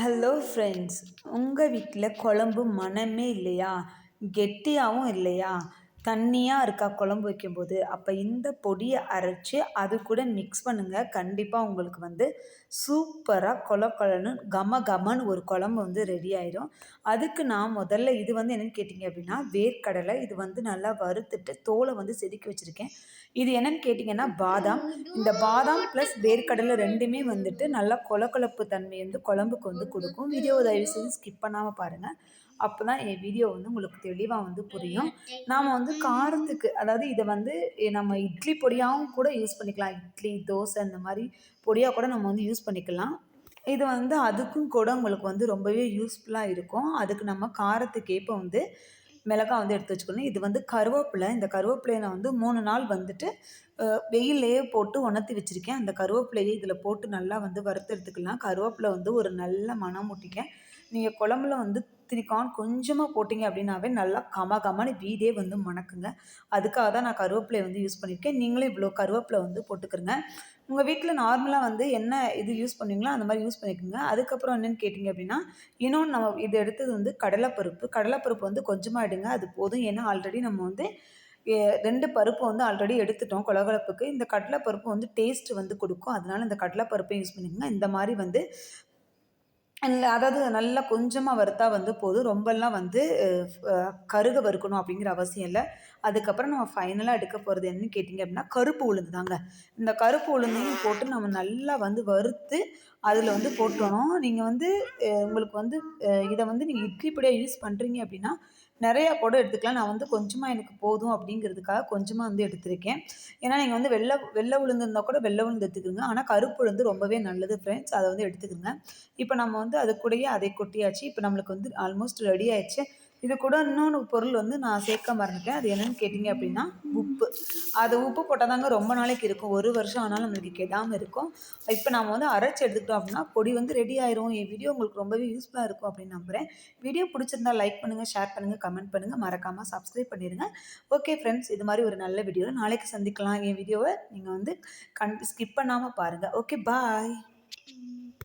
Hello friends உங்கள் வீட்டில் குழம்பு மணமே இல்லையா? கெட்டியாகவும் இல்லையா? தண்ணியாக இருக்கா குழம்பு வைக்கும்போது அப்போ இந்த பொடியை அரைச்சி அது கூட மிக்ஸ் பண்ணுங்கள் கண்டிப்பாக உங்களுக்கு வந்து சூப்பராக கொல கொலன்னு கம கமன்னு ஒரு குழம்பு வந்து ரெடி ஆயிடும் அதுக்கு நான் முதல்ல இது வந்து என்னென்னு கேட்டிங்க அப்படின்னா வேர்க்கடலை இது வந்து நல்லா வறுத்துட்டு தோலை வந்து செதுக்கி வச்சுருக்கேன். இது என்னென்னு கேட்டிங்கன்னா பாதாம். இந்த பாதாம் ப்ளஸ் வேர்க்கடலை ரெண்டுமே வந்துட்டு நல்லா கொல தன்மை வந்து குழம்புக்கு வந்து கொடுக்கும். வீடியோ தயவு செஞ்சு ஸ்கிப் பண்ணாமல் பாருங்கள் அப்போ தான் என் வீடியோ வந்து உங்களுக்கு தெளிவாக வந்து புரியும். நாம் வந்து காரத்துக்கு அதாவது இதை வந்து நம்ம இட்லி பொடியாகவும் கூட யூஸ் பண்ணிக்கலாம். இட்லி தோசை இந்த மாதிரி பொடியாக கூட நம்ம வந்து யூஸ் பண்ணிக்கலாம். இது வந்து அதுக்கும் கூட உங்களுக்கு வந்து ரொம்பவே யூஸ்ஃபுல்லாக இருக்கும். அதுக்கு நம்ம காரத்துக்கேப்ப வந்து மிளகாய் வந்து எடுத்து வச்சுக்கணும். இது வந்து கருவேப்பிலை இந்த கருவேப்பிலையை நான் வந்து மூணு நாள் வந்துட்டு வெயிலே போட்டு உணர்த்தி வச்சுருக்கேன். அந்த கருவேப்பிலையை இதில் போட்டு நல்லா வந்து வறுத்து எடுத்துக்கலாம். கருவேப்பிலை வந்து ஒரு நல்ல மனம் முட்டிக்க நீங்கள் குழம்புல வந்து திரிக்கான் கொஞ்சமாக போட்டிங்க அப்படின்னாவே நல்லா கம கமனு வீடே வந்து மணக்குங்க. அதுக்காக தான் நான் கருவேப்பிலையை வந்து யூஸ் பண்ணியிருக்கேன் நீங்களும் இவ்வளோ கருவேப்பிலை வந்து போட்டுக்கிறங்க உங்கள் வீட்டில் நார்மலாக வந்து என்ன இது யூஸ் பண்ணுவீங்களோ அந்த மாதிரி யூஸ் பண்ணிக்கோங்க. அதுக்கப்புறம் என்னென்னு கேட்டிங்க அப்படின்னா இன்னொன்று நம்ம இது எடுத்தது வந்து கடலைப்பருப்பு. கடலைப்பருப்பு வந்து கொஞ்சமாக எடுங்க. அது போதும். ஏன்னா ஆல்ரெடி நம்ம வந்து ரெண்டு பருப்பு வந்து ஆல்ரெடி எடுத்துட்டோம் கொலகொலப்புக்கு. இந்த கடலைப்பருப்பு வந்து டேஸ்ட் வந்து கொடுக்கும். அதனால இந்த கடலைப்பருப்பையும் யூஸ் பண்ணிக்கோங்க. இந்த மாதிரி வந்து அதாவது நல்லா கொஞ்சமாக வறுத்தா வந்து போதும். ரொம்பலாம் வந்து கருக வறுக்கணும் அப்படிங்கிற அவசியம் இல்லை. அதுக்கப்புறம் நம்ம ஃபைனலாக எடுக்க போகிறது என்னன்னு கேட்டிங்க அப்படின்னா கருப்பு உளுந்து தாங்க. இந்த கருப்பு உளுந்தையும் போட்டு நம்ம நல்லா வந்து வறுத்து அதில் வந்து போட்டுறணும். நீங்கள் வந்து உங்களுக்கு வந்து இதை வந்து நீங்கள் இட்லி பொடியாக யூஸ் பண்ணுறீங்க அப்படின்னா நிறையா கூட எடுத்துக்கலாம். நான் வந்து கொஞ்சமாக எனக்கு போதும் அப்படிங்கிறதுக்காக கொஞ்சமாக வந்து எடுத்திருக்கேன். ஏன்னா நீங்கள் வந்து வெள்ளை வெள்ளை உளுந்து இருந்தால் கூட வெள்ளை உளுந்து எடுத்துக்கோங்க. ஆனால் கருப்பு உளுந்து ரொம்பவே நல்லது ஃப்ரெண்ட்ஸ் அதை வந்து எடுத்துக்கோங்க. இப்போ நம்ம வந்து அது கூடயே அதை கொட்டியாச்சு. இப்போ நம்மளுக்கு வந்து ஆல்மோஸ்ட் ரெடி ஆயிடுச்சு. இது கூட இன்னொன்று பொருள் வந்து நான் சேர்க்க மறந்துட்டேன். அது என்னென்னு கேட்டிங்க அப்படின்னா உப்பு. அது உப்பு போட்டால் தாங்க ரொம்ப நாளைக்கு இருக்கும். ஒரு வருஷம் ஆனாலும் நம்மளுக்கு கெடாமல் இருக்கும். இப்போ நம்ம வந்து அரைச்சி எடுத்துக்கிட்டோம் அப்படின்னா பொடி வந்து ரெடி ஆயிரும். என் வீடியோ உங்களுக்கு ரொம்பவே யூஸ்ஃபுல்லாக இருக்கும் அப்படின்னு நம்புகிறேன் வீடியோ பிடிச்சிருந்தா லைக் பண்ணுங்கள் ஷேர் பண்ணுங்கள் கமெண்ட் பண்ணுங்கள் மறக்காமல் சப்ஸ்கிரைப் பண்ணிடுங்க. ஓகே ஃப்ரெண்ட்ஸ் இது மாதிரி ஒரு நல்ல வீடியோவில் நாளைக்கு சந்திக்கலாம். என் வீடியோவை நீங்கள் வந்து கண் ஸ்கிப் பண்ணாமல் பாருங்கள் ஓகே பாய்